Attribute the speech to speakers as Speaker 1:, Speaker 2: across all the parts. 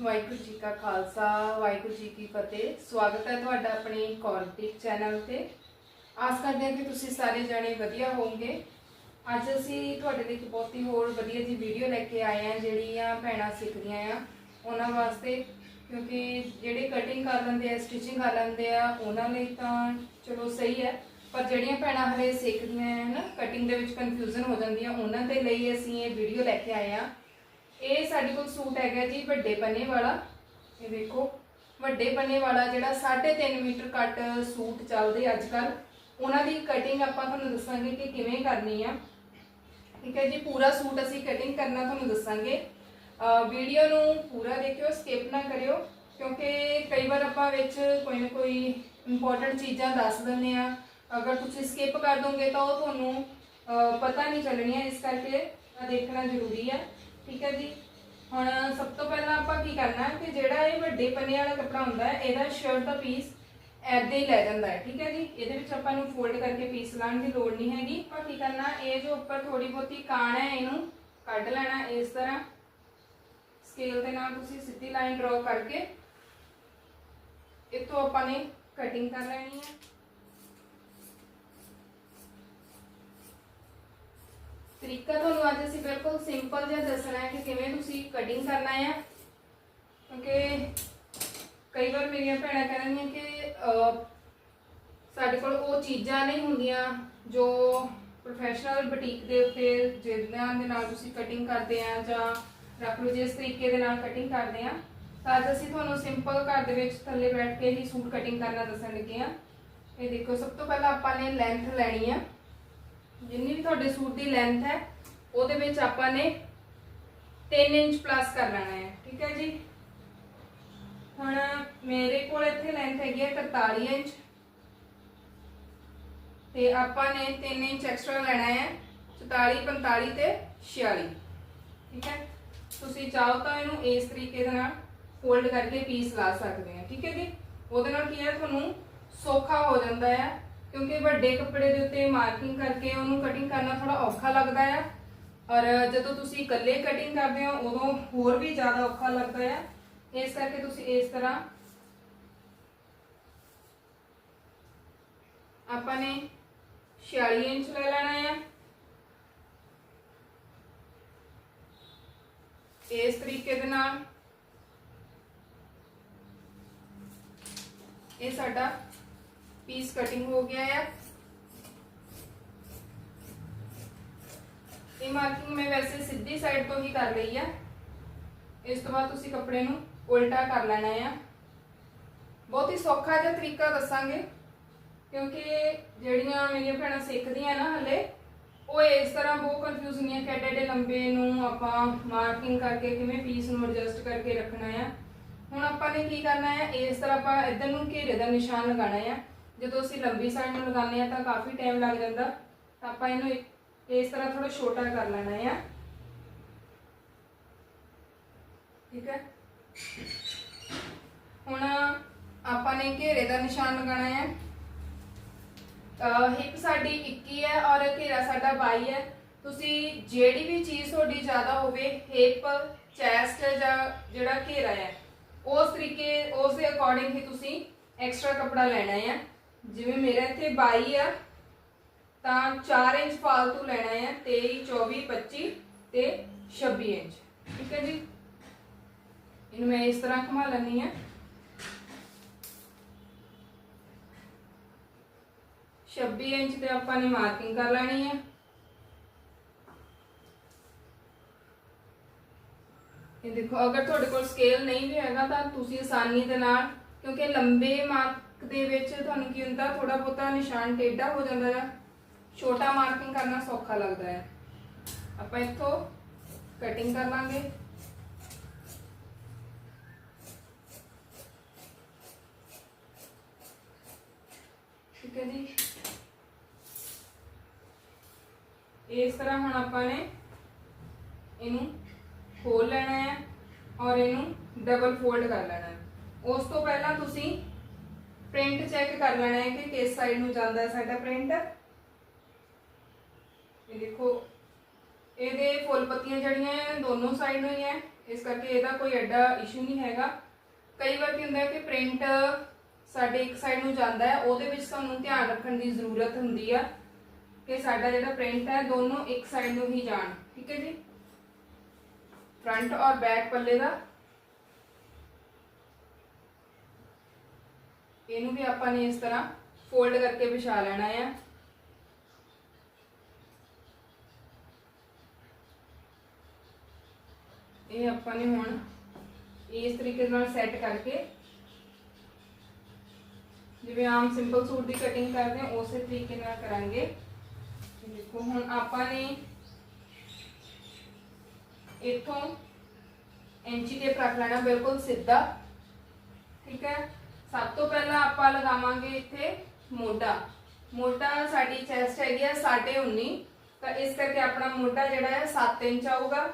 Speaker 1: ਵਾਹਿਗੁਰੂ ਜੀ ਕਾ ਖਾਲਸਾ, ਵਾਹਿਗੁਰੂ ਜੀ ਕੀ ਫਤਿਹ। ਸਵਾਗਤ ਹੈ ਤੁਹਾਡਾ ਆਪਣੇ ਕੌਰਟਿਕ ਚੈਨਲ ਤੇ। ਆਸ ਕਰਦੇ ਹਾਂ ਕਿ ਤੁਸੀਂ ਸਾਰੇ ਜਾਣੇ ਵਧੀਆ ਹੋਵੋਗੇ। ਅੱਜ ਅਸੀਂ ਤੁਹਾਡੇ ਲਈ ਇੱਕ ਬਹੁਤ ਹੀ ਹੋਰ ਵਧੀਆ ਜੀ ਵੀਡੀਓ ਲੈ ਕੇ ਆਏ ਹਾਂ, ਜਿਹੜੀਆਂ ਭੈਣਾਂ ਸਿੱਖਦੀਆਂ ਆ ਉਹਨਾਂ ਵਾਸਤੇ। ਕਿਉਂਕਿ ਜਿਹੜੇ ਕਟਿੰਗ ਕਰ ਲੈਂਦੇ ਆ ਸਟਿਚਿੰਗ ਕਰ ਲੈਂਦੇ ਆ, ਉਹਨਾਂ ਲਈ ਤਾਂ ਚਲੋ ਸਹੀ ਹੈ। ਪਰ ਜਿਹੜੀਆਂ ਭੈਣਾਂ ਹਲੇ ਸਿੱਖਦੀਆਂ ਆ ਨਾ ਕਟਿੰਗ ਦੇ ਵਿੱਚ ਕਨਫਿਊਜ਼ਨ ਹੋ ਜਾਂਦੀਆਂ ਉਹਨਾਂ ਦੇ ਲਈ ਅਸੀਂ ਇਹ ਵੀਡੀਓ ਲੈ ਕੇ ਆਏ ਆ ਇਹ ਸਾਡੇ ਕੋਲ ਸੂਟ ਹੈਗਾ ਜੀ ਵੱਡੇ ਪੰਨੇ ਵਾਲਾ। ਇਹ ਦੇਖੋ, ਵੱਡੇ ਪੰਨੇ ਵਾਲਾ ਜਿਹੜਾ 3.5 ਮੀਟਰ ਕੱਟ ਸੂਟ ਚੱਲਦੇ ਅੱਜ ਕੱਲ ਉਹਨਾਂ ਦੀ ਕਟਿੰਗ ਆਪਾਂ ਤੁਹਾਨੂੰ ਦੱਸਾਂਗੇ ਕਿ ਕਿਵੇਂ ਕਰਨੀ ਆ। ਠੀਕ ਹੈ ਜੀ, ਪੂਰਾ ਸੂਟ ਅਸੀਂ ਕਟਿੰਗ ਕਰਨਾ ਤੁਹਾਨੂੰ ਦੱਸਾਂਗੇ। ਵੀਡੀਓ ਨੂੰ ਪੂਰਾ ਦੇਖਿਓ ਸਕਿਪ ਨਾ ਕਰਿਓ, ਕਿਉਂਕਿ ਕਈ ਵਾਰ ਆਪਾਂ ਵਿੱਚ ਕੋਈ ਨਾ ਕੋਈ ਇੰਪੋਰਟੈਂਟ ਚੀਜ਼ਾਂ ਦੱਸ ਦਿੰਦੇ ਆ। ਅਗਰ ਤੁਸੀਂ ਸਕਿਪ ਕਰ ਦੋਗੇ ਤਾਂ ਉਹ ਤੁਹਾਨੂੰ ਪਤਾ ਨਹੀਂ ਚੱਲਣੀਆਂ ਇਸ ਕਰਕੇ। ਦੇਖਣਾ ਜ਼ਰੂਰੀ ਹੈ ਠੀਕ ਹੈ ਜੀ। ਹੁਣ ਸਭ ਤੋਂ ਪਹਿਲਾਂ ਆਪਾਂ ਕੀ ਕਰਨਾ ਹੈ ਕਿ ਜਿਹੜਾ ਇਹ ਵੱਡੇ ਪੰਨੇ ਵਾਲਾ ਕੱਪੜਾ ਹੁੰਦਾ ਹੈ, ਇਹਦਾ ਸ਼ਰਟ ਦਾ ਪੀਸ ਐਦਾਂ ਹੀ ਲੈ ਜਾਂਦਾ ਹੈ, ਠੀਕ ਹੈ ਜੀ। ਇਹਦੇ ਵਿੱਚ ਆਪਾਂ ਨੂੰ ਫੋਲਡ ਕਰਕੇ ਪੀਸ ਲਾਉਣ ਦੀ ਲੋੜ ਨਹੀਂ ਹੈਗੀ। ਆਪਾਂ ਕੀ ਕਰਨਾ ਇਹ ਜੋ ਉੱਪਰ ਥੋੜੀ ਬਹੁਤੀ ਕਾਣ ਹੈ, ਇਹਨੂੰ ਕੱਢ ਲੈਣਾ ਇਸ ਤਰ੍ਹਾਂ। ਸਕੇਲ ਦੇ ਨਾਲ ਤੁਸੀਂ ਸਿੱਧੀ ਲਾਈਨ ਡਰਾ ਕਰਕੇ ਇੱਥੋਂ ਆਪਾਂ ਨੇ ਕਟਿੰਗ ਕਰ ਲੈਣੀ ਹੈ। ਤਰੀਕਾ ਤੁਹਾਨੂੰ ਅੱਜ ਅਸੀਂ ਬਿਲਕੁਲ ਸਿੰਪਲ ਜਿਹਾ ਦੱਸਣਾ ਹੈ ਕਿ ਕਿਵੇਂ ਤੁਸੀਂ ਕਟਿੰਗ ਕਰਨਾ ਹੈ। ਕਿਉਂਕਿ ਕਈ ਵਾਰ ਮੇਰੀਆਂ ਭੈਣਾਂ ਕਹਿੰਦੀਆਂ ਕਿ ਸਾਡੇ ਕੋਲ ਉਹ ਚੀਜ਼ਾਂ ਨਹੀਂ ਹੁੰਦੀਆਂ ਜੋ ਪ੍ਰੋਫੈਸ਼ਨਲ ਬੁਟੀਕ ਦੇ ਉੱਤੇ ਜਿਹਨਾਂ ਦੇ ਨਾਲ ਤੁਸੀਂ ਕਟਿੰਗ ਕਰਦੇ ਆ ਜਾਂ ਰੱਖ ਲਓ, ਜਿਸ ਤਰੀਕੇ ਦੇ ਨਾਲ ਕਟਿੰਗ ਕਰਦੇ ਆ। ਤਾਂ ਅੱਜ ਅਸੀਂ ਤੁਹਾਨੂੰ ਸਿੰਪਲ ਘਰ ਦੇ ਵਿੱਚ ਥੱਲੇ ਬੈਠ ਕੇ ਹੀ ਸੂਟ ਕਟਿੰਗ ਕਰਨਾ ਦੱਸਣ ਲੱਗੇ ਆ। ਇਹ ਦੇਖੋ, ਸਭ ਤੋਂ ਪਹਿਲਾਂ ਆਪਾਂ ਨੇ ਲੈਂਥ ਲੈਣੀ ਆ। ਜਿੰਨੀ ਵੀ ਤੁਹਾਡੇ ਸੂਟ ਦੀ ਲੈਂਥ ਹੈ, ਉਹਦੇ ਵਿੱਚ ਆਪਾਂ ਨੇ 3 ਇੰਚ ਪਲੱਸ ਕਰ ਲੈਣਾ ਹੈ, ਠੀਕ ਹੈ ਜੀ? ਹੁਣ ਮੇਰੇ ਕੋਲ ਇੱਥੇ ਲੈਂਥ ਹੈਗੀ ਹੈ 43 ਇੰਚ। ਤੇ ਆਪਾਂ ਨੇ 3 ਇੰਚ ਐਕਸਟਰਾ ਲੈਣਾ ਹੈ 44 45 ਤੇ 46 ਠੀਕ ਹੈ? ਤੁਸੀਂ ਚਾਹੋ ਤਾਂ ਇਹਨੂੰ ਇਸ ਤਰੀਕੇ ਦੇ ਨਾਲ ਫੋਲਡ ਕਰਕੇ ਪੀਸ ਲਾ ਸਕਦੇ ਆ, ਠੀਕ ਹੈ ਜੀ? ਉਹਦੇ ਨਾਲ ਕੀ ਹੈ? ਤੁਹਾਨੂੰ ਸੌਖਾ ਹੋ ਜਾਂਦਾ ਹੈ ਕਿਉਂਕਿ ਵੱਡੇ ਕੱਪੜੇ ਦੇ ਉੱਤੇ ਮਾਰਕਿੰਗ ਕਰਕੇ ਉਹਨੂੰ ਕਟਿੰਗ ਕਰਨਾ ਥੋੜਾ ਔਖਾ ਲੱਗਦਾ ਹੈ ਔਰ ਜਦੋਂ ਤੁਸੀਂ ਇਕੱਲੇ ਕਟਿੰਗ ਕਰਦੇ ਹੋ, ਉਦੋਂ ਹੋਰ ਵੀ ਜ਼ਿਆਦਾ ਔਖਾ ਲੱਗਦਾ ਹੈ ਇਸ ਕਰਕੇ ਤੁਸੀਂ ਇਸ ਤਰ੍ਹਾਂ ਆਪਾਂ ਨੇ 46 ਇੰਚ ਲੈ ਲੈਣਾ ਆ। ਇਸ ਤਰੀਕੇ ਦੇ ਨਾਲ ਇਹ ਸਾਡਾ ਪੀਸ ਕਟਿੰਗ ਹੋ ਗਿਆ ਹੈ ਇਹ ਮਾਰਕਿੰਗ ਮੈਂ ਵੈਸੇ ਸਿੱਧੀ ਸਾਈਡ ਤੋਂ ਹੀ ਕਰ ਲਈ ਆ। ਇਸ ਤੋਂ ਬਾਅਦ ਤੁਸੀਂ ਕੱਪੜੇ ਨੂੰ ਉਲਟਾ ਕਰ ਲੈਣਾ ਆ। ਬਹੁਤ ਹੀ ਸੌਖਾ ਜਿਹਾ ਤਰੀਕਾ ਦੱਸਾਂਗੇ, ਕਿਉਂਕਿ ਜਿਹੜੀਆਂ ਮੇਰੀਆਂ ਭੈਣਾਂ ਸਿੱਖਦੀਆਂ ਨਾ ਹਲੇ, ਉਹ ਇਸ ਤਰ੍ਹਾਂ ਬਹੁਤ ਕਨਫਿਊਜ਼ ਹੁੰਦੀਆਂ, ਕਿ ਐਡੇ ਐਡੇ ਲੰਬੇ ਨੂੰ ਆਪਾਂ ਮਾਰਕਿੰਗ ਕਰਕੇ ਕਿਵੇਂ ਪੀਸ ਨੂੰ ਐਡਜਸਟ ਕਰਕੇ ਰੱਖਣਾ ਆ। ਹੁਣ ਆਪਾਂ ਨੇ ਕੀ ਕਰਨਾ ਹੈ ਇਸ ਤਰ੍ਹਾਂ ਆਪਾਂ ਇਧਰ ਨੂੰ ਘੇਰੇ ਦਾ ਨਿਸ਼ਾਨ ਲਗਾਉਣਾ ਹੈ ਜਦੋਂ ਅਸੀਂ ਲੰਬੀ ਸਾਈਡ ਨੂੰ ਲਗਾਉਂਦੇ ਆ ਤਾਂ ਕਾਫੀ ਟਾਈਮ ਲੱਗ ਜਾਂਦਾ। ਤਾਂ ਆਪਾਂ ਇਹਨੂੰ ਇਸ ਤਰ੍ਹਾਂ ਥੋੜਾ ਛੋਟਾ ਕਰ ਲੈਣਾ ਹੈ ਠੀਕ ਹੈ? ਹੁਣ ਆਪਾਂ ਨੇ ਘੇਰੇ ਦਾ ਨਿਸ਼ਾਨ ਲਗਾਉਣਾ ਹੈ ਹਿਪ ਸਾਡੀ 21 ਹੈ ਔਰ ਘੇਰਾ ਸਾਡਾ 22 ਹੈ। ਤੁਸੀਂ ਜਿਹੜੀ ਵੀ ਚੀਜ਼ ਤੁਹਾਡੀ ਜ਼ਿਆਦਾ ਹੋਵੇ ਹਿਪ ਚੈਸਟ ਜਾਂ ਜਿਹੜਾ ਘੇਰਾ ਹੈ, ਉਸ ਤਰੀਕੇ, ਉਸ ਦੇ ਅਕੋਰਡਿੰਗ ਹੀ ਤੁਸੀਂ ਐਕਸਟਰਾ ਕੱਪੜਾ ਲੈਣਾ ਹੈ ਜਿਵੇਂ ਮੇਰਾ ਇੱਥੇ 22 ਆ, ਤਾਂ 4 ਇੰਚ ਫਾਲਤੂ ਲੈਣਾ ਹੈ 23 24 25 ਤੇ 26 ਇੰਚ। ਠੀਕ ਹੈ ਜੀ? ਇਹਨੂੰ ਮੈਂ ਇਸ ਤਰ੍ਹਾਂ ਘੁਮਾ ਲੈਣੀ ਹੈ। 26 ਇੰਚ ਤੇ ਆਪਾਂ ਨੇ ਮਾਰਕਿੰਗ ਕਰ ਲੈਣੀ ਹੈ ਇਹ ਦੇਖੋ, ਅਗਰ ਤੁਹਾਡੇ ਕੋਲ ਸਕੇਲ ਨਹੀਂ ਵੀ ਹੈਗਾ ਤਾਂ ਤੁਸੀਂ ਆਸਾਨੀ ਦੇ ਨਾਲ, ਕਿਉਂਕਿ ਲੰਬੇ ਮਾਰਕ ਦੇ ਵਿੱਚ ਤੁਹਾਨੂੰ ਕੀ ਹੁੰਦਾ ਥੋੜਾ ਬਹੁਤਾ ਨਿਸ਼ਾਨ ਟੇਢਾ ਹੋ ਜਾਂਦਾ ਹੈ ਛੋਟਾ ਮਾਰਕਿੰਗ ਕਰਨਾ ਸੌਖਾ ਲੱਗਦਾ ਹੈ ਆਪਾਂ ਇੱਥੋਂ ਕਟਿੰਗ ਕਰ ਲਾਂਗੇ। ਠੀਕ ਹੈ ਜੀ। ਇਸ ਤਰ੍ਹਾਂ ਹੁਣ ਆਪਾਂ ਨੇ ਇਹਨੂੰ ਖੋਲ ਲੈਣਾ ਹੈ ਔਰ ਇਹਨੂੰ ਡਬਲ ਫੋਲਡ ਕਰ ਲੈਣਾ ਹੈ ਉਸ ਤੋਂ ਪਹਿਲਾਂ ਤੁਸੀਂ ਪ੍ਰਿੰਟ ਚੈੱਕ ਕਰ ਲੈਣਾ ਹੈ ਕਿ ਕਿਸ ਸਾਈਡ ਨੂੰ ਜਾਂਦਾ ਹੈ ਸਾਡਾ ਪ੍ਰਿੰਟ। ਇਹ ਦੇਖੋ, ਇਹਦੇ ਫੁੱਲ ਪੱਤੀਆਂ ਜਿਹੜੀਆਂ ਹੈ ਦੋਨੋਂ ਸਾਈਡ ਨੂੰ ਹੀ ਹੈ। ਇਸ ਕਰਕੇ ਇਹਦਾ ਕੋਈ ਐਡਾ ਇਸ਼ੂ ਨਹੀਂ ਹੈਗਾ। ਕਈ ਵਾਰ ਕੀ ਹੁੰਦਾ ਕਿ ਪ੍ਰਿੰਟ ਸਾਡੇ ਇੱਕ ਸਾਈਡ ਨੂੰ ਜਾਂਦਾ ਹੈ, ਉਹਦੇ ਵਿੱਚ ਤੁਹਾਨੂੰ ਧਿਆਨ ਰੱਖਣ ਦੀ ਜ਼ਰੂਰਤ ਹੁੰਦੀ ਆ ਕਿ ਸਾਡਾ ਜਿਹੜਾ ਪ੍ਰਿੰਟ ਹੈ, ਦੋਨੋਂ ਇੱਕ ਸਾਈਡ ਨੂੰ ਹੀ ਜਾਣ। ਠੀਕ ਹੈ ਜੀ? ਫਰੰਟ ਔਰ ਬੈਕ ਪੱਲੇ ਦਾ। ਇਹਨੂੰ ਵੀ ਆਪਾਂ ਨੇ ਇਸ ਤਰ੍ਹਾਂ ਫੋਲਡ ਕਰਕੇ ਵਿਛਾ ਲੈਣਾ ਆ। ਇਹ ਆਪਾਂ ਨੇ ਹੁਣ ਇਸ ਤਰੀਕੇ ਨਾਲ ਸੈੱਟ ਕਰਕੇ ਜਿਵੇਂ ਆਮ ਸਿੰਪਲ ਸੂਟ ਦੀ ਕਟਿੰਗ ਕਰਦੇ ਹਾਂ, ਉਸੇ ਤਰੀਕੇ ਨਾਲ ਕਰਾਂਗੇ। ਦੇਖੋ, ਹੁਣ ਆਪਾਂ ਨੇ ਇੱਥੋਂ ਇੰਚੀ ਟੇਪ ਰੱਖ ਲੈਣਾ, ਬਿਲਕੁਲ ਸਿੱਧਾ। ਠੀਕ ਹੈ? ਸਭ ਤੋਂ ਪਹਿਲਾਂ ਆਪਾਂ ਲਗਾਵਾਂਗੇ ਇੱਥੇ ਮੋਢਾ। ਮੋਢਾ ਸਾਡੀ ਚੈਸਟ ਹੈਗੀ ਆ 19.5 ਤਾਂ ਇਸ ਕਰਕੇ ਆਪਣਾ ਮੋਢਾ ਜਿਹੜਾ ਹੈ 7 ਇੰਚ ਆਊਗਾ।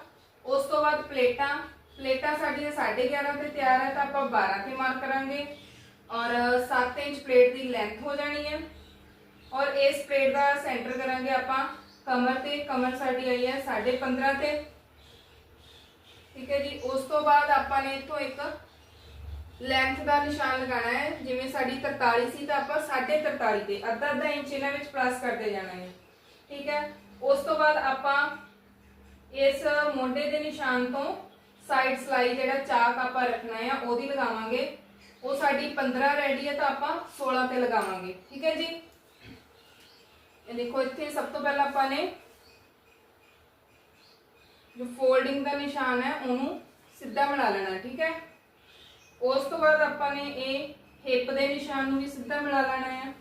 Speaker 1: ਉਸ ਤੋਂ ਬਾਅਦ ਪਲੇਟਾਂ। ਪਲੇਟਾਂ ਸਾਡੀਆਂ 11.5 ਤੇ ਤਿਆਰ ਹੈ ਤਾਂ ਆਪਾਂ 12 ਤੇ ਮਾਰਕ ਕਰਾਂਗੇ। ਔਰ 7 ਇੰਚ ਪਲੇਟ ਦੀ ਲੈਂਥ ਹੋ ਜਾਣੀ ਹੈ। ਔਰ ਇਸ ਪਲੇਟ ਦਾ ਸੈਂਟਰ ਕਰਾਂਗੇ ਆਪਾਂ ਕਮਰ ਤੇ। ਕਮਰ ਸਾਡੀ ਆਈ ਹੈ 15.5 ਤੇ। ਠੀਕ ਹੈ ਜੀ। ਉਸ ਤੋਂ ਬਾਅਦ ਆਪਾਂ ਨੇ ਇੱਥੋਂ ਇੱਕ ਲੈਂਥ ਦਾ ਨਿਸ਼ਾਨ ਲਗਾਉਣਾ ਹੈ, ਜਿਵੇਂ ਸਾਡੀ 43 ਸੀ ਤਾਂ ਆਪਾਂ 43.5 ਤੇ ਅੱਧਾ ਅੱਧਾ ਇੰਚ ਇਹਨਾਂ ਵਿੱਚ ਪਲੱਸ ਕਰਦੇ ਜਾਣਾ ਹੈ। ਠੀਕ ਹੈ? ਉਸ ਤੋਂ ਬਾਅਦ ਆਪਾਂ ਇਸ ਮੋਢੇ ਦੇ ਨਿਸ਼ਾਨ ਤੋਂ ਸਾਈਡ ਸਲਾਈ ਜਿਹੜਾ ਚਾਕ ਆਪਾਂ ਰੱਖਣਾ ਹੈ, ਉਹਦੀ ਲਗਾਵਾਂਗੇ। ਉਹ ਸਾਡੀ 15 ਰੈਡੀ ਹੈ ਤਾਂ ਆਪਾਂ 16 ਤੇ ਲਗਾਵਾਂਗੇ। ਠੀਕ ਹੈ ਜੀ? ਇਹ ਦੇਖੋ, ਇੱਥੇ ਸਭ ਤੋਂ ਪਹਿਲਾਂ ਆਪਾਂ ਨੇ ਜੋ ਫੋਲਡਿੰਗ ਦਾ ਨਿਸ਼ਾਨ ਹੈ, ਉਹਨੂੰ ਸਿੱਧਾ ਬਣਾ ਲੈਣਾ, ਠੀਕ ਹੈ? ਉਸ ਤੋਂ ਬਾਅਦ ਆਪਾਂ ਨੇ ਇਹ ਹਿੱਪ ਦੇ ਨਿਸ਼ਾਨ ਨੂੰ ਵੀ ਸਿੱਧਾ ਮਿਲਾ ਲੈਣਾ ਹੈ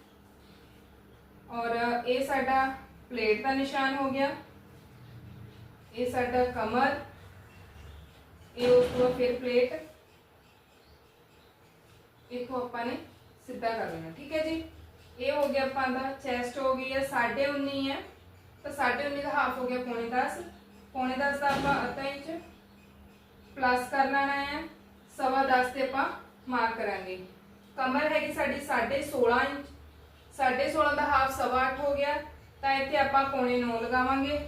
Speaker 1: ਔਰ ਇਹ ਸਾਡਾ ਪਲੇਟ ਦਾ ਨਿਸ਼ਾਨ ਹੋ ਗਿਆ। ਇਹ ਸਾਡਾ ਕਮਰ। ਇਹ ਉਸ ਤੋਂ ਫਿਰ ਪਲੇਟ। ਇਹਨੂੰ ਆਪਾਂ ਨੇ ਸਿੱਧਾ ਕਰ ਲੈਣਾ, ਠੀਕ ਹੈ ਜੀ? ਇਹ ਹੋ ਗਿਆ ਆਪਾਂ ਦਾ ਚੈਸਟ ਹੋ ਗਈ ਹੈ 19.5 ਹੈ ਤਾਂ 19.5 ਦਾ ਹਾਫ ਹੋ ਗਿਆ ਪੌਣੇ 10 ਪੌਣੇ 10 ਦਾ ਆਪਾਂ ਅੱਧਾ ਇੰਚ ਪਲੱਸ ਕਰ ਲੈਣਾ ਹੈ ਸਵਾ 10 ਤੇ ਆਪਾਂ ਮਾਰਕ ਕਰਾਂਗੇ। ਕਮਰ ਹੈਗੀ ਸਾਡੀ 16.5 ਇੰਚ। 16.5 ਦਾ ਹਾਫ ਸਵਾ 8 ਹੋ ਗਿਆ। ਤਾਂ ਇੱਥੇ ਆਪਾਂ ਕੋਣੇ 9 ਲਗਾਵਾਂਗੇ।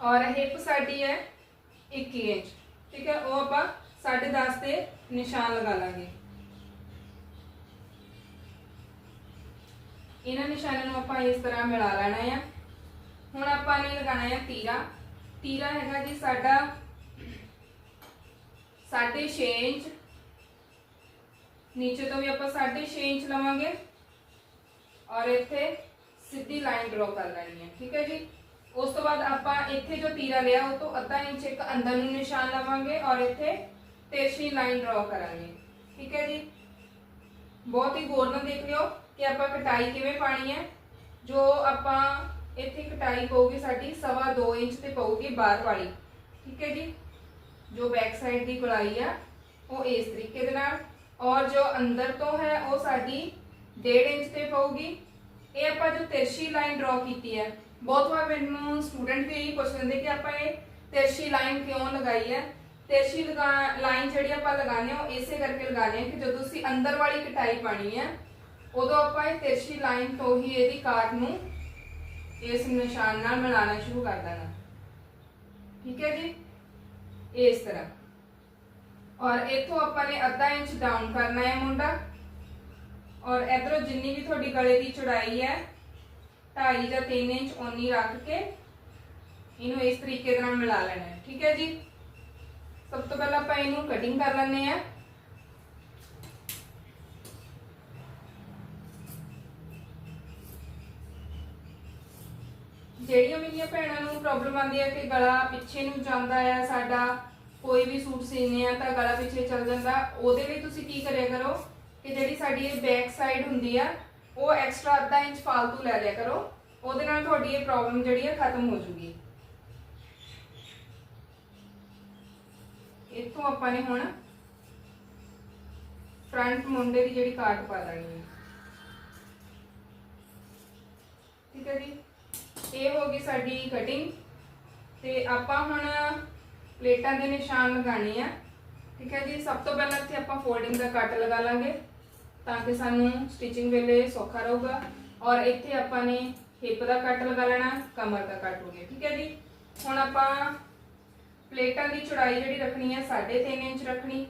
Speaker 1: ਔਰ ਹਿਪ ਸਾਡੀ ਹੈ 21 ਇੰਚ। ਠੀਕ ਹੈ, ਉਹ ਆਪਾਂ 10.5 ਤੇ ਨਿਸ਼ਾਨ ਲਗਾ ਲਾਂਗੇ। ਇਹਨਾਂ ਨਿਸ਼ਾਨਾਂ ਨੂੰ ਆਪਾਂ ਇਸ ਤਰ੍ਹਾਂ ਮਿਲਾ ਲੈਣਾ ਆ। ਹੁਣ ਆਪਾਂ ਨੇ ਲਗਾਣਾ ਆ ਤੀਰਾ। ਤੀਰਾ ਹੈਗਾ ਜੀ ਸਾਡਾ 6.5 ਇੰਚ। ਨੀਚੇ ਤੋਂ ਵੀ ਆਪਾਂ 6.5 ਇੰਚ ਲਵਾਂਗੇ। ਔਰ ਇੱਥੇ ਸਿੱਧੀ ਲਾਈਨ ਡਰਾ ਕਰ ਲੈਣੀ ਹੈ, ਠੀਕ ਹੈ ਜੀ? ਉਸ ਤੋਂ ਬਾਅਦ ਆਪਾਂ ਇੱਥੇ ਜੋ ਤੀਰਾ ਲਿਆ, ਉਹ ਤੋਂ ਅੱਧਾ ਇੰਚ ਇੱਕ ਅੰਦਰ ਨੂੰ ਨਿਸ਼ਾਨ ਲਵਾਂਗੇ ਔਰ ਇੱਥੇ ਤਿਰਛੀ ਲਾਈਨ ਡਰਾ ਕਰਾਂਗੇ, ਠੀਕ ਹੈ ਜੀ? ਬਹੁਤ ਹੀ ਗੌਰ ਨਾਲ ਦੇਖ ਲਿਓ ਕਿ ਆਪਾਂ ਕਟਾਈ ਕਿਵੇਂ ਪਾਣੀ ਹੈ। ਜੋ ਆਪਾਂ ਇੱਥੇ ਕਟਾਈ ਪਊਗੀ ਸਾਡੀ ਸਵਾ 2 ਇੰਚ ਤੇ ਪਊਗੀ ਬਾਹਰ ਵਾਲੀ, ਠੀਕ ਹੈ ਜੀ? ਜੋ ਬੈਕ ਸਾਈਡ ਦੀ ਗੁਲਾਈ ਆ, ਉਹ ਇਸ ਤਰੀਕੇ ਦੇ ਨਾਲ, ਔਰ ਜੋ ਅੰਦਰ ਤੋਂ ਹੈ, ਉਹ ਸਾਡੀ 1.5 ਇੰਚ ਤੇ ਪਊਗੀ। ਇਹ ਆਪਾਂ ਜੋ ਤਿਰਛੀ ਲਾਈਨ ਡਰਾ ਕੀਤੀ ਹੈ, ਬਹੁਤ ਵਾਰ ਮੈਨੂੰ ਸਟੂਡੈਂਟ ਵੀ ਇਹੀ ਪੁੱਛ ਲੈਂਦੇ ਕਿ ਆਪਾਂ ਇਹ ਤਿਰਛੀ ਲਾਈਨ ਕਿਉਂ ਲਗਾਈ ਹੈ? ਤਿਰਛੀ ਲਗਾ ਲਾਈਨ ਜਿਹੜੀ ਆਪਾਂ ਲਗਾਉਂਦੇ ਹਾਂ, ਉਹ ਇਸੇ ਕਰਕੇ ਲਗਾਉਂਦੇ ਹਾਂ ਕਿ ਜਦੋਂ ਤੁਸੀਂ ਅੰਦਰ ਵਾਲੀ ਕਟਾਈ ਪਾਣੀ ਹੈ, ਉਦੋਂ ਆਪਾਂ ਇਹ ਤਿਰਛੀ ਲਾਈਨ ਤੋਂ ਹੀ ਇਹਦੀ ਕਾਟ ਨੂੰ ਇਸ ਨਿਸ਼ਾਨ ਨਾਲ ਮਿਲਾਣਾ ਸ਼ੁਰੂ ਕਰ ਦੇਣਾ। ਠੀਕ ਹੈ ਜੀ? ਇਸ ਤਰ੍ਹਾਂ। ਔਰ ਇੱਥੋਂ ਆਪਾਂ ਨੇ ਅੱਧਾ ਇੰਚ ਡਾਊਨ ਕਰਨਾ ਹੈ ਮੁੰਡਾ। ਔਰ ਇਧਰੋਂ ਜਿੰਨੀ ਵੀ ਤੁਹਾਡੀ ਗਲੇ ਦੀ ਚੌੜਾਈ ਹੈ 2.5 ਜਾਂ 3 ਇੰਚ ਓਨੀ ਰੱਖ ਕੇ ਇਹਨੂੰ ਇਸ ਤਰੀਕੇ ਦੇ ਨਾਲ ਮਿਲਾ ਲੈਣਾ ਠੀਕ ਹੈ ਜੀ? ਸਭ ਤੋਂ ਪਹਿਲਾਂ ਆਪਾਂ ਇਹਨੂੰ ਕਟਿੰਗ ਕਰ ਲੈਂਦੇ ਆ ਜਿਹੜੀਆਂ ਮੇਰੀਆਂ ਭੈਣਾਂ ਨੂੰ ਪ੍ਰੋਬਲਮ ਆਉਂਦੀ ਹੈ ਕਿ ਗਲਾ ਪਿੱਛੇ ਨੂੰ ਜਾਂਦਾ ਆ, ਸਾਡਾ ਕੋਈ ਵੀ ਸੂਟ ਸੀਨੇ ਆ ਤਾਂ ਗਲਾ ਪਿੱਛੇ ਚੱਲ ਜਾਂਦਾ, ਉਹਦੇ ਲਈ ਤੁਸੀਂ ਕੀ ਕਰਿਆ ਕਰੋ ਕਿ ਜਿਹੜੀ ਸਾਡੀ ਇਹ ਬੈਕ ਸਾਈਡ ਹੁੰਦੀ ਆ, ਉਹ ਐਕਸਟਰਾ ਅੱਧਾ ਇੰਚ ਫਾਲਤੂ ਲੈ ਲਿਆ ਕਰੋ, ਉਹਦੇ ਨਾਲ ਤੁਹਾਡੀ ਇਹ ਪ੍ਰੋਬਲਮ ਜਿਹੜੀ ਆ ਖਤਮ ਹੋ ਜੂਗੀ। ਇੱਥੋਂ ਆਪਾਂ ਨੇ ਹੁਣ ਫਰੰਟ ਮੁੰਡੇ ਦੀ ਜਿਹੜੀ ਕਾਟ ਪਾ ਲੈਣੀ ਹੈ ਠੀਕ ਹੈ ਜੀ? ਇਹ ਹੋ ਗਈ ਸਾਡੀ ਕਟਿੰਗ ਤੇ ਆਪਾਂ ਹੁਣ ਪਲੇਟਾਂ ਦੇ ਨਿਸ਼ਾਨ ਲਗਾਣੇ ਆ। ਠੀਕ ਹੈ ਜੀ? ਸਭ ਤੋਂ ਪਹਿਲਾਂ ਇੱਥੇ ਆਪਾਂ ਫੋਲਡਿੰਗ ਦਾ ਕੱਟ ਲਗਾ ਲਾਂਗੇ ਤਾਂ ਕਿ ਸਾਨੂੰ ਸਟਿਚਿੰਗ ਵੇਲੇ ਸੌਖਾ ਰਹੂਗਾ। ਔਰ ਇੱਥੇ ਆਪਾਂ ਨੇ ਹਿੱਪ ਦਾ ਕੱਟ ਲਗਾ ਲੈਣਾ, ਕਮਰ ਦਾ ਕੱਟ ਹੋ ਗਿਆ। ਠੀਕ ਹੈ ਜੀ? ਹੁਣ ਆਪਾਂ ਪਲੇਟਾਂ ਦੀ ਚੌੜਾਈ ਜਿਹੜੀ ਰੱਖਣੀ ਹੈ 3.5 ਇੰਚ ਰੱਖਣੀ।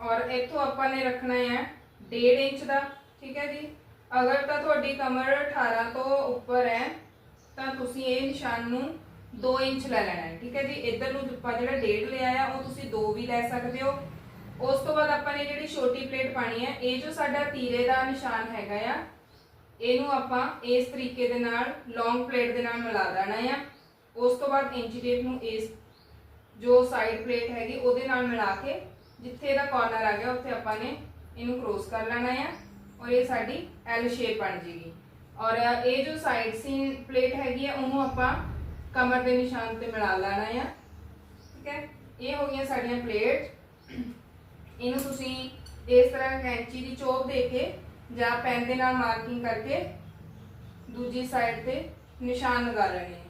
Speaker 1: ਔਰ ਇੱਥੋਂ ਆਪਾਂ ਨੇ ਰੱਖਣਾ ਹੈ 1.5 ਇੰਚ ਦਾ। ਠੀਕ ਹੈ ਜੀ? ਅਗਰ ਤਾਂ ਤੁਹਾਡੀ ਕਮਰ 18 ਤੋਂ ਉੱਪਰ ਹੈ, ਤਾਂ ਤੁਸੀਂ ਇਹ ਨਿਸ਼ਾਨ ਨੂੰ 2 ਇੰਚ ਲੈ ਲੈਣਾ ਹੈ, ਠੀਕ ਹੈ ਜੀ? ਇੱਧਰ ਨੂੰ ਆਪਾਂ ਜਿਹੜਾ 1.5 ਲਿਆ ਆ, ਉਹ ਤੁਸੀਂ 2 ਵੀ ਲੈ ਸਕਦੇ ਹੋ। ਉਸ ਤੋਂ ਬਾਅਦ ਆਪਾਂ ਨੇ ਜਿਹੜੀ ਛੋਟੀ ਪਲੇਟ ਪਾਣੀ ਹੈ, ਇਹ ਜੋ ਸਾਡਾ ਤੀਰੇ ਦਾ ਨਿਸ਼ਾਨ ਹੈਗਾ ਆ, ਇਹਨੂੰ ਆਪਾਂ ਇਸ ਤਰੀਕੇ ਦੇ ਨਾਲ ਲੌਂਗ ਪਲੇਟ ਦੇ ਨਾਲ ਮਿਲਾ ਦੇਣਾ ਆ। ਉਸ ਤੋਂ ਬਾਅਦ ਇੰਚੀ ਟੇਪ ਨੂੰ ਇਸ ਜੋ ਸਾਈਡ ਪਲੇਟ ਹੈਗੀ, ਉਹਦੇ ਨਾਲ ਮਿਲਾ ਕੇ ਜਿੱਥੇ ਇਹਦਾ ਕਾਰਨਰ ਆ ਗਿਆ, ਉੱਥੇ ਆਪਾਂ ਨੇ ਇਹਨੂੰ ਕ੍ਰੋਸ ਕਰ ਲੈਣਾ ਆ। ਔਰ ਇਹ ਸਾਡੀ ਐਲ ਸ਼ੇਪ ਬਣ ਜੇਗੀ। ਔਰ ਇਹ ਜੋ ਸਾਈਡ ਸੀਨ ਪਲੇਟ ਹੈਗੀ ਆ, ਉਹਨੂੰ ਆਪਾਂ ਕਮਰ ਦੇ ਨਿਸ਼ਾਨ ਤੇ ਮਿਲਾ ਲੈਣਾ ਆ। ਠੀਕ ਹੈ? ਇਹ ਹੋ ਗਈਆਂ ਸਾਡੀਆਂ ਪਲੇਟ ਇਹਨੂੰ ਤੁਸੀਂ ਇਸ ਤਰ੍ਹਾਂ ਕੈਂਚੀ ਦੀ ਚੋਪ ਦੇ ਕੇ ਜਾਂ ਪੈਨ ਦੇ ਨਾਲ ਮਾਰਕਿੰਗ ਕਰਕੇ ਦੂਜੀ ਸਾਈਡ ਤੇ ਨਿਸ਼ਾਨ ਲਗਾ ਲੈਣੇ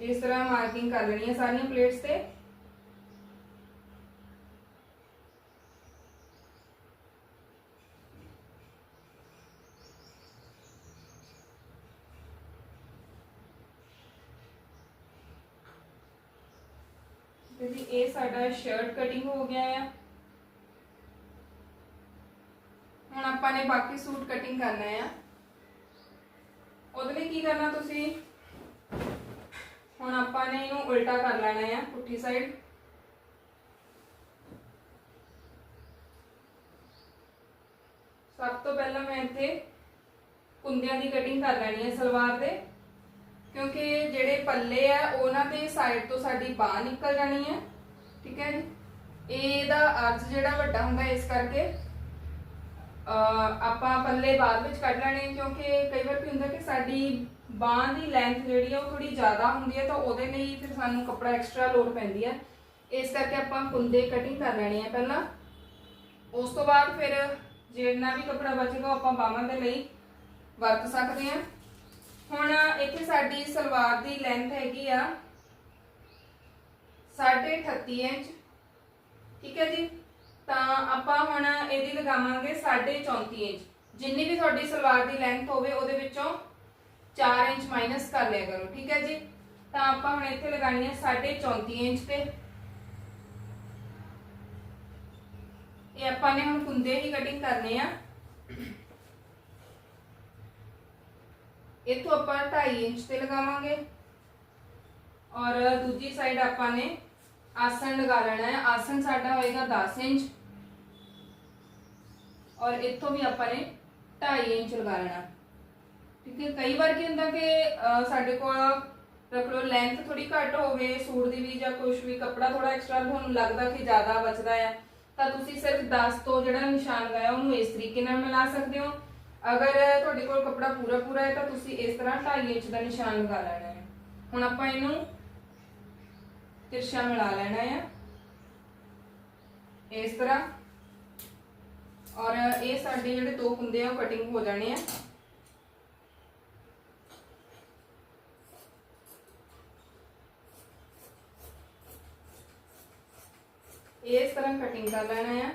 Speaker 1: ਇਸ ਤਰ੍ਹਾਂ ਮਾਰਕਿੰਗ ਕਰ ਲੈਣੀ ਹੈ ਸਾਰੀਆਂ ਪਲੇਟਸ ਤੇ ਤੇ ਜੀ ਇਹ ਸਾਡਾ ਸ਼ਰਟ ਕਟਿੰਗ ਹੋ ਗਿਆ ਆ। ਹੁਣ ਆਪਾਂ ਨੇ ਬਾਕੀ ਸੂਟ ਕਟਿੰਗ ਕਰਨਾ ਆ। ਉਹਦੇ ਲਈ ਕੀ ਕਰਨਾ ਤੁਸੀਂ? ਹੁਣ ਆਪਾਂ ਨੇ ਇਹਨੂੰ ਉਲਟਾ ਕਰ ਲੈਣਾ ਆ, ਪੁੱਠੀ ਸਾਈਡ ਸਭ ਤੋਂ ਪਹਿਲਾਂ ਮੈਂ ਇੱਥੇ ਕੁੰਦਿਆਂ ਦੀ ਕਟਿੰਗ ਕਰ ਲੈਣੀ ਹੈ ਸਲਵਾਰ ਦੇ। ਕਿਉਂਕਿ ਜਿਹੜੇ ਪੱਲੇ ਆ, ਉਹਨਾਂ ਦੇ ਸਾਈਡ ਤੋਂ ਸਾਡੀ ਬਾਹ ਨਿਕਲ ਜਾਣੀ ਹੈ ਠੀਕ ਹੈ ਜੀ? ਇਹਦਾ ਅਰਜ ਜਿਹੜਾ ਵੱਡਾ ਹੁੰਦਾ ਇਸ ਕਰਕੇ ਆਪਾਂ ਪੱਲੇ ਬਾਅਦ ਵਿੱਚ ਕੱਢ ਲੈਣੇ ਕਿਉਂਕਿ ਕਈ ਵਾਰ ਕੀ ਹੁੰਦਾ ਕਿ ਸਾਡੀ ਬਾਹ ਦੀ ਲੈਂਥ ਜਿਹੜੀ ਆ ਉਹ ਥੋੜੀ ਜ਼ਿਆਦਾ ਹੁੰਦੀ ਹੈ, ਤਾਂ ਉਹਦੇ ਲਈ ਫਿਰ ਸਾਨੂੰ ਕੱਪੜਾ ਐਕਸਟਰਾ ਲੋਡ ਪੈਂਦੀ ਹੈ ਇਸ ਕਰਕੇ ਆਪਾਂ ਕੁੰਦੇ ਕਟਿੰਗ ਕਰ ਲੈਣੀ ਹੈ ਪਹਿਲਾਂ। ਉਸ ਤੋਂ ਬਾਅਦ ਫਿਰ ਜਿੰਨਾ ਵੀ ਕੱਪੜਾ ਬਚੇਗਾ ਉਹ ਆਪਾਂ ਬਾਹਾਂ ਦੇ ਲਈ ਵਰਤ ਸਕਦੇ ਹਾਂ ਹੁਣ ਇੱਥੇ ਸਾਡੀ ਸਲਵਾਰ ਦੀ ਲੈਂਥ ਹੈਗੀ ਆ 38 ਇੰਚ ਠੀਕ ਹੈ ਜੀ? ਤਾਂ ਆਪਾਂ ਹੁਣ ਇਹਦੀ ਲਗਾਵਾਂਗੇ 34 ਇੰਚ ਜਿੰਨੀ ਵੀ ਤੁਹਾਡੀ ਸਲਵਾਰ ਦੀ ਲੈਂਥ ਹੋਵੇ, ਉਹਦੇ ਵਿੱਚੋਂ 4 ਇੰਚ ਮਾਈਨਸ ਕਰ ਲਿਆ ਕਰੋ। ਠੀਕ ਹੈ ਜੀ? ਤਾਂ ਆਪਾਂ ਹੁਣ ਇੱਥੇ ਲਗਾਣੀ ਹੈ 34 ਇੰਚ ਤੇ। ਇਹ ਆਪਾਂ ਨੇ ਹੁਣ ਕੁੰਦੇ ਹੀ ਕਟਿੰਗ ਕਰਨੇ ਆ। ਇੱਥੋਂ ਆਪਾਂ 2.5 ਇੰਚ ਤੇ ਲਗਾਵਾਂਗੇ। ਔਰ ਦੂਜੀ ਸਾਈਡ ਆਪਾਂ ਨੇ ਆਸਣ ਲਗਾ ਲੈਣਾ ਹੈ। ਆਸਣ ਸਾਡਾ ਹੋਏਗਾ 10 ਇੰਚ। ਔਰ ਇੱਥੋਂ ਵੀ ਆਪਾਂ ਨੇ 2.5 ਇੰਚ ਲਗਾ ਲੈਣਾ। ਠੀਕ ਹੈ? ਕਈ ਵਾਰ ਕੀ ਹੁੰਦਾ ਕਿ ਸਾਡੇ ਕੋਲ ਰੱਖ ਲਓ ਲੈਂਥ ਥੋੜੀ ਘੱਟ ਹੋਵੇ, ਸੂਟ ਦੀ ਵੀ ਜਾਂ ਕੁਝ ਵੀ, ਕੱਪੜਾ ਥੋੜਾ ਐਕਸਟਰਾ ਤੁਹਾਨੂੰ ਲੱਗਦਾ ਕਿ ਜ਼ਿਆਦਾ ਬਚਦਾ ਆ, ਤਾਂ ਤੁਸੀਂ ਸਿਰਫ 10 ਤੋਂ ਜਿਹੜਾ ਨਿਸ਼ਾਨ ਲਗਾਇਆ ਉਹਨੂੰ ਇਸ ਤਰੀਕੇ ਨਾਲ ਮਿਲਾ ਸਕਦੇ ਹੋ। ਅਗਰ ਤੁਹਾਡੇ ਕੋਲ ਕੱਪੜਾ ਪੂਰਾ ਪੂਰਾ ਹੈ, ਤਾਂ ਤੁਸੀਂ ਇਸ ਤਰ੍ਹਾਂ 2.5 ਇੰਚ ਦਾ ਨਿਸ਼ਾਨ ਲਗਾ ਲੈਣਾ ਹੈ। ਹੁਣ ਆਪਾਂ ਇਹਨੂੰ ਤਿਰਛਾ ਮਿਲਾ ਲੈਣਾ ਆ। ਇਸ ਤਰ੍ਹਾਂ। ਔਰ ਇਹ ਸਾਡੇ ਜਿਹੜੇ ਦੋ ਹੁੰਦੇ ਆ, ਉਹ ਕਟਿੰਗ ਹੋ ਜਾਣੇ ਆ। ਇਸ ਤਰ੍ਹਾਂ ਕਟਿੰਗ ਕਰ ਲੈਣਾ ਆ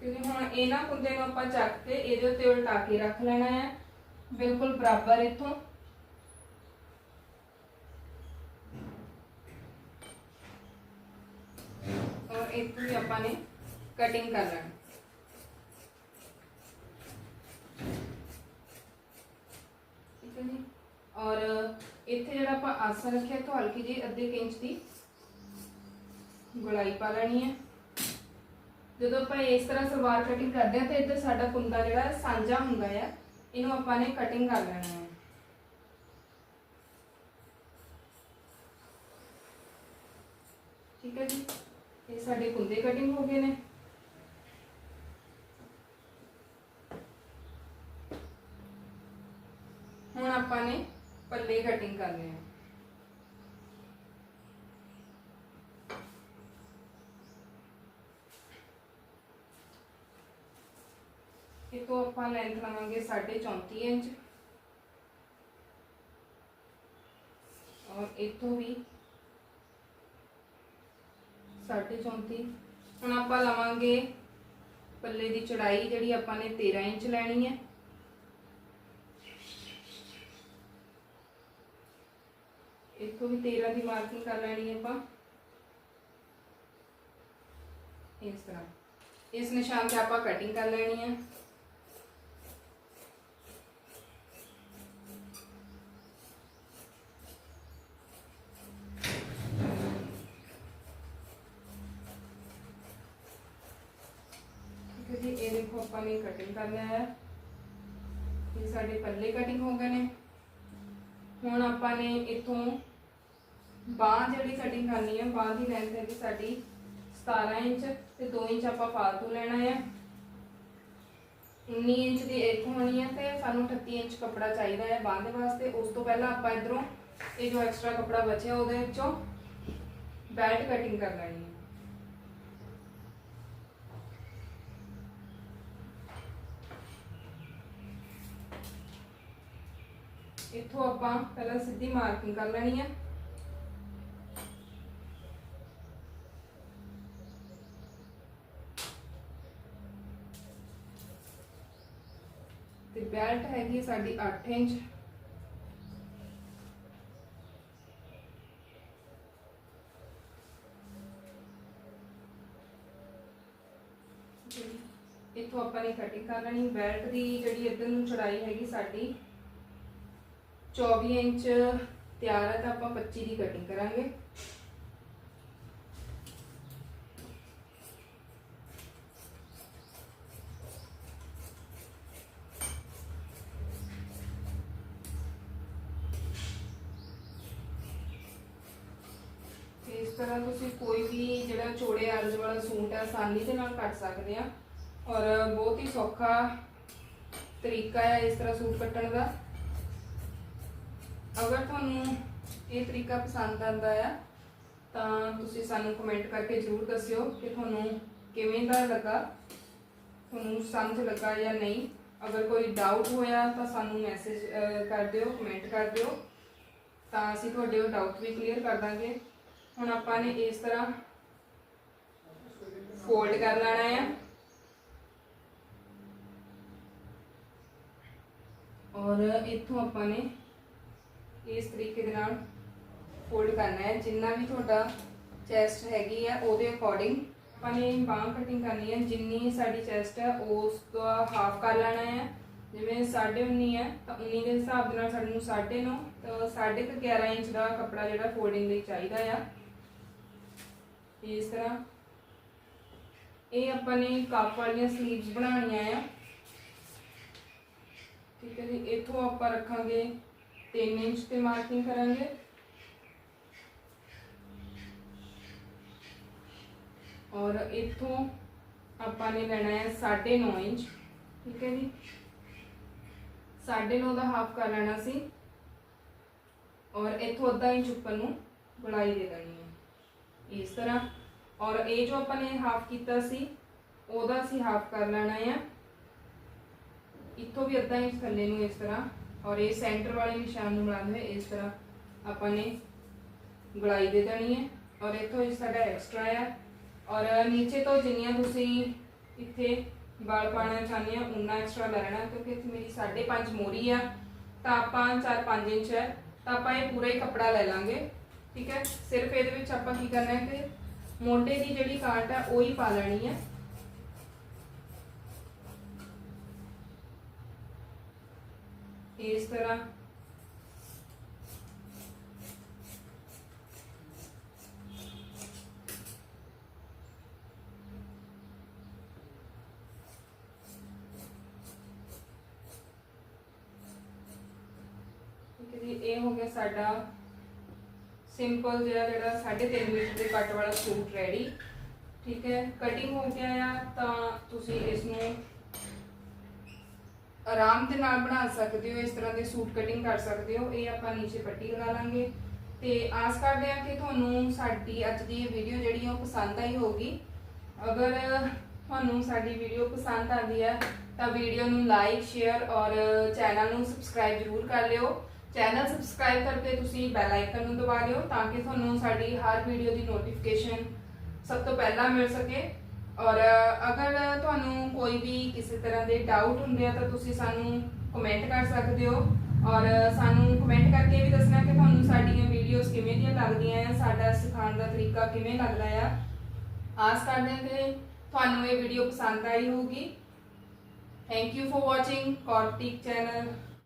Speaker 1: ਕਿਉਂਕਿ ਹੁਣ ਇਹਨਾਂ ਕੁੰਦੇ ਨੂੰ ਆਪਾਂ ਚੱਕ ਕੇ ਇਹਦੇ ਉੱਤੇ ਉਲਟਾ ਕੇ ਰੱਖ ਲੈਣਾ ਹੈ। ਬਿਲਕੁਲ ਬਰਾਬਰ ਇੱਥੋਂ। ਔਰ ਇੱਥੋਂ ਵੀ ਆਪਾਂ ਨੇ ਕਟਿੰਗ ਕਰ ਲੈਣੀ। ਠੀਕ ਹੈ ਜੀ? ਔਰ ਇੱਥੇ ਜਿਹੜਾ ਆਪਾਂ ਆਸਨ ਰੱਖਿਆ ਤੋਂ ਹਲਕੀ ਜੀ ਅੱਧੇ ਕੁ ਇੰਚ ਦੀ ਗੁਲਾਈ ਪਾ ਲੈਣੀ ਹੈ। ਜਦੋਂ ਆਪਾਂ ਇਸ ਤਰ੍ਹਾਂ ਸਲਵਾਰ ਕਟਿੰਗ ਕਰਦੇ ਹਾਂ ਤਾਂ ਇੱਧਰ ਸਾਡਾ ਕੁੰਦਾ ਜਿਹੜਾ ਸਾਂਝਾ ਹੁੰਦਾ ਆ ਇਹਨੂੰ ਆਪਾਂ ਨੇ ਕਟਿੰਗ ਕਰ ਲੈਣਾ ਹੈ। ਠੀਕ ਹੈ ਜੀ। ਇਹ ਸਾਡੇ ਕੁੰਦੇ ਕਟਿੰਗ ਹੋ ਗਏ ਨੇ। ਹੁਣ ਆਪਾਂ ਨੇ ਪੱਲੇ ਕਟਿੰਗ ਕਰਨੇ ਆ ਤੋਂ ਆਪਾਂ ਲੈਂਥ ਲਵਾਂਗੇ 34 ਇੰਚ। ਔਰ ਇਥੋਂ ਵੀ 34 ਹੁਣ ਆਪਾਂ ਲਵਾਂਗੇ ਪੱਲੇ ਦੀ ਚੜਾਈ ਜਿਹੜੀ ਆਪਾਂ ਨੇ 13 ਇੰਚ ਲੈਣੀ ਹੈ। ਇੱਥੋਂ ਵੀ 13 ਦੀ ਮਾਰਕਿੰਗ ਕਰ ਲੈਣੀ ਹੈ ਆਪਾਂ। ਇਸ ਤਰ੍ਹਾਂ। ਇਸ ਨਿਸ਼ਾਨ ਤੇ ਆਪਾਂ ਕਟਿੰਗ ਕਰ ਲੈਣੀ ਹੈ ਠੀਕ ਹੈ ਜੀ ਇਹ ਦੇਖੋ ਕਟਿੰਗ ਕਰਨਾ ਹੈ। ਇਹ ਸਾਡੇ ਪੱਲੇ ਕਟਿੰਗ ਹੋ ਗਏ ਨੇ। ਹੁਣ ਆਪਾਂ ਨੇ ਇਥੋਂ ਬਾਹ ਜਿਹੜੀ ਕਟਿੰਗ ਕਰਨੀ ਹੈ, ਬਾਹ ਦੀ ਲੈਂਥ ਹੈਗੀ ਸਾਡੀ 17 ਇੰਚ ਤੇ 2 ਇੰਚ ਆਪਾਂ ਫਾਲਤੂ ਲੈਣਾ ਹੈ। 19 ਇੰਚ ਦੀ ਇੱਥੋਂ ਹੋਣੀ ਹੈ ਤੇ ਸਾਨੂੰ 38 ਇੰਚ ਕੱਪੜਾ ਚਾਹੀਦਾ ਹੈ ਬਾਹ ਦੇ ਵਾਸਤੇ। ਉਸ ਤੋਂ ਪਹਿਲਾਂ ਆਪਾਂ ਇਧਰੋਂ ਇਹ ਜੋ ਐਕਸਟਰਾ ਕੱਪੜਾ ਬਚਿਆ ਉਹਦੇ ਵਿੱਚੋਂ ਬੈਲਟ ਕਟਿੰਗ ਕਰ ਲੈਣੀ ਹੈ। ਇੱਥੋਂ ਆਪਾਂ ਪਹਿਲਾਂ ਸਿੱਧੀ ਮਾਰਕਿੰਗ ਕਰ ਲੈਣੀ ਹੈ ਤੇ ਬੈਲਟ ਹੈਗੀ ਸਾਡੀ 8 ਇੰਚ। ਇੱਥੋਂ ਆਪਾਂ ਨੇ ਕਟਿੰਗ ਕਰ ਲੈਣੀ। ਬੈਲਟ ਦੀ ਜਿਹੜੀ ਇੱਧਰ ਨੂੰ ਚੜਾਈ ਹੈਗੀ ਸਾਡੀ 24 ਇੰਚ ਤਿਆਰ ਹੈ ਤਾਂ ਆਪਾਂ 25 ਦੀ ਕਟਿੰਗ ਕਰਾਂਗੇ। ਇਸ ਤਰ੍ਹਾਂ ਤੁਸੀਂ ਕੋਈ ਵੀ ਜਿਹੜਾ ਚੋੜੇ ਅਰਜ ਵਾਲਾ ਸੂਟ ਹੈ ਆਸਾਨੀ ਦੇ ਨਾਲ ਕੱਟ ਸਕਦੇ ਆ। ਔਰ ਬਹੁਤ ਹੀ ਸੌਖਾ ਤਰੀਕਾ ਹੈ ਇਸ ਤਰ੍ਹਾਂ ਸੂਟ ਕੱਟਣ ਦਾ। ਅਗਰ ਤੁਹਾਨੂੰ ਇਹ ਤਰੀਕਾ ਪਸੰਦ ਆਂਦਾ ਆ, ਤਾਂ ਤੁਸੀਂ ਸਾਨੂੰ ਕਮੈਂਟ ਕਰਕੇ ਜ਼ਰੂਰ ਦੱਸਿਓ ਕਿ ਤੁਹਾਨੂੰ ਕਿਵੇਂ ਦਾ ਲੱਗਾ, ਤੁਹਾਨੂੰ ਸਮਝ ਲੱਗਾ ਜਾਂ ਨਹੀਂ। ਅਗਰ ਕੋਈ ਡਾਊਟ ਹੋਇਆ ਤਾਂ ਸਾਨੂੰ ਮੈਸੇਜ ਕਰ ਦਿਓ ਕਮੈਂਟ ਕਰ ਦਿਓ। ਤਾਂ ਅਸੀਂ ਤੁਹਾਡੇ ਉਹ ਡਾਊਟ ਵੀ ਕਲੀਅਰ ਕਰ ਦਾਂਗੇ। ਹੁਣ ਆਪਾਂ ਨੇ ਇਸ ਤਰ੍ਹਾਂ ਫੋਲਡ ਕਰ ਲੈਣਾ ਆ। ਔਰ ਇੱਥੋਂ ਆਪਾਂ ਨੇ ਇਸ ਤਰੀਕੇ ਦੇ ਨਾਲ ਫੋਲਡ ਕਰਨਾ ਹੈ। ਜਿੰਨਾ ਵੀ ਤੁਹਾਡਾ ਚੈਸਟ ਹੈਗੀ ਆ, ਉਹਦੇ ਅਕੋਰਡਿੰਗ ਆਪਾਂ ਨੇ ਬਾਂਹ ਕਟਿੰਗ ਕਰਨੀ ਹੈ। ਜਿੰਨੀ ਸਾਡੀ ਚੈਸਟ ਹੈ, ਉਸ ਦਾ ਹਾਫ ਕਰ ਲੈਣਾ ਹੈ। ਜਿਵੇਂ 19.5 ਹੈ, ਤਾਂ 19 ਦੇ ਹਿਸਾਬ ਦੇ ਨਾਲ ਸਾਡੇ ਨੂੰ 9.5 ਤਾਂ 11.5 ਇੰਚ ਦਾ ਕੱਪੜਾ ਜਿਹੜਾ ਫੋਲਡਿੰਗ ਲਈ ਚਾਹੀਦਾ ਆ। ਇਸ ਤਰ੍ਹਾਂ ਇਹ ਆਪਾਂ ਨੇ ਕੱਪ ਵਾਲੀਆਂ ਸਲੀਵਸ ਬਣਾਉਣੀਆਂ ਆ। ਠੀਕ ਹੈ ਜੀ, ਇੱਥੋਂ ਆਪਾਂ ਰੱਖਾਂਗੇ 3 ਇੰਚ ਤੇ ਮਾਰਕਿੰਗ ਕਰਾਂਗੇ। ਔਰ ਇੱਥੋਂ ਆਪਾਂ ਨੇ ਲੈਣਾ ਹੈ 9.5 ਇੰਚ, ਠੀਕ ਹੈ ਜੀ। 9.5 ਦਾ ਹਾਫ ਕਰ ਲੈਣਾ ਸੀ। ਔਰ ਇੱਥੋਂ ਅੱਧਾ ਇੰਚ ਉੱਪਰ ਨੂੰ ਗੁੜਾਈ ਦੇ ਦੇਣੀ ਹੈ। ਇਸ ਤਰ੍ਹਾਂ। ਔਰ ਇਹ ਜੋ ਆਪਾਂ ਨੇ ਹਾਫ ਕੀਤਾ ਸੀ, ਉਹਦਾ ਅਸੀਂ ਹਾਫ ਕਰ ਲੈਣਾ ਹੈ। ਇੱਥੋਂ ਵੀ ਅੱਧਾ ਇੰਚ ਥੱਲੇ ਨੂੰ ਇਸ ਤਰ੍ਹਾਂ। ਔਰ ਇਹ ਸੈਂਟਰ ਵਾਲੇ ਨਿਸ਼ਾਨ ਨੂੰ ਬਣਾਉਂਦੇ ਹੋਏ ਇਸ ਤਰ੍ਹਾਂ ਆਪਾਂ ਨੇ ਗੁੜਾਈ ਦੇ ਦੇਣੀ ਹੈ। ਔਰ ਇੱਥੋਂ ਇਹ ਸਾਡਾ ਐਕਸਟਰਾ ਆ। ਔਰ ਨੀਚੇ ਤੋਂ ਜਿੰਨੀਆਂ ਤੁਸੀਂ ਇੱਥੇ ਵਾਲ ਪਾਣਾ ਚਾਹੁੰਦੇ ਆ ਉਨਾ ਐਕਸਟਰਾ ਲੈ ਲੈਣਾ, ਕਿਉਂਕਿ ਇੱਥੇ ਮੇਰੀ 5.5 ਮੋਰੀ ਆ। ਤਾਂ ਆਪਾਂ 4-5 ਇੰਚ ਹੈ। ਤਾਂ ਆਪਾਂ ਇਹ ਪੂਰਾ ਹੀ ਕੱਪੜਾ ਲੈ ਲਾਂਗੇ, ਠੀਕ ਹੈ? ਸਿਰਫ ਇਹਦੇ ਵਿੱਚ ਆਪਾਂ ਕੀ ਕਰਨਾ ਹੈ ਕਿ ਮੋਢੇ ਦੀ ਜਿਹੜੀ ਕਾਟ ਹੈ, ਉਹ ਹੀ ਪਾ ਲੈਣੀ ਹੈ। ਇਸ ਤਰ੍ਹਾਂ। ਠੀਕ ਹੈ ਜੀ, ਇਹ ਹੋ ਗਿਆ ਸਾਡਾ ਸਿੰਪਲ ਜਿਹੜਾ ਜਿਹੜਾ 3.5 ਮੀਟਰ ਦੇ ਕੱਟ ਵਾਲਾ ਸੂਟ ਰੈਡੀ ਠੀਕ ਹੈ ਕਟਿੰਗ ਹੋ ਗਿਆ ਆ, ਤਾਂ ਤੁਸੀਂ ਇਸ ਨੂੰ ਆਰਾਮ ਦੇ ਨਾਲ ਬਣਾ ਸਕਦੇ ਹੋ, ਇਸ ਤਰ੍ਹਾਂ ਦੇ ਸੂਟ ਕਟਿੰਗ ਕਰ ਸਕਦੇ ਹੋ, ਇਹ ਆਪਾਂ ਨੀਚੇ ਪੱਟੀ ਲਗਾ ਲਾਂਗੇ। ਤੇ ਆਸ ਕਰਦੇ ਹਾਂ ਕਿ ਤੁਹਾਨੂੰ ਸਾਡੀ ਅੱਜ ਦੀ ਇਹ ਵੀਡੀਓ ਜਿਹੜੀ ਉਹ ਪਸੰਦ ਆਈ ਹੋਗੀ ਅਗਰ ਤੁਹਾਨੂੰ ਸਾਡੀ ਵੀਡੀਓ ਪਸੰਦ ਆਉਂਦੀ ਹੈ ਤਾਂ ਵੀਡੀਓ ਨੂੰ ਲਾਈਕ ਸ਼ੇਅਰ ਔਰ ਚੈਨਲ ਨੂੰ ਸਬਸਕ੍ਰਾਈਬ ਜ਼ਰੂਰ ਕਰ ਲਿਓ। ਚੈਨਲ ਸਬਸਕ੍ਰਾਈਬ ਕਰਕੇ ਤੁਸੀਂ ਬੈਲ ਆਈਕਨ ਨੂੰ ਦਬਾ ਦਿਓ ਤਾਂ ਕਿ ਤੁਹਾਨੂੰ ਸਾਡੀ ਹਰ ਵੀਡੀਓ ਦੀ ਨੋਟੀਫਿਕੇਸ਼ਨ ਸਭ ਤੋਂ ਪਹਿਲਾਂ ਮਿਲ ਸਕੇ। ਔਰ ਅਗਰ ਤੁਹਾਨੂੰ ਕੋਈ ਵੀ ਕਿਸੇ ਤਰ੍ਹਾਂ ਦੇ ਡਾਊਟ ਹੁੰਦੇ ਆ ਤਾਂ ਤੁਸੀਂ ਸਾਨੂੰ ਕਮੈਂਟ ਕਰ ਸਕਦੇ ਹੋ। ਔਰ ਸਾਨੂੰ ਕਮੈਂਟ ਕਰਕੇ ਵੀ ਦੱਸਣਾ ਕਿ ਤੁਹਾਨੂੰ ਸਾਡੀਆਂ ਵੀਡੀਓਜ਼ ਕਿਵੇਂ ਦੀਆਂ ਲੱਗਦੀਆਂ ਆ, ਸਾਡਾ ਸਿਖਾਉਣ ਦਾ ਤਰੀਕਾ ਕਿਵੇਂ ਲੱਗਦਾ ਆ। ਆਸ ਕਰਦੇ ਹਾਂ ਕਿ ਤੁਹਾਨੂੰ ਇਹ ਵੀਡੀਓ ਪਸੰਦ ਆਈ ਹੋਊਗੀ। ਥੈਂਕ ਯੂ ਫॉर ਵਾਚਿੰਗ ਕੌਰਟਿਕ ਚੈਨਲ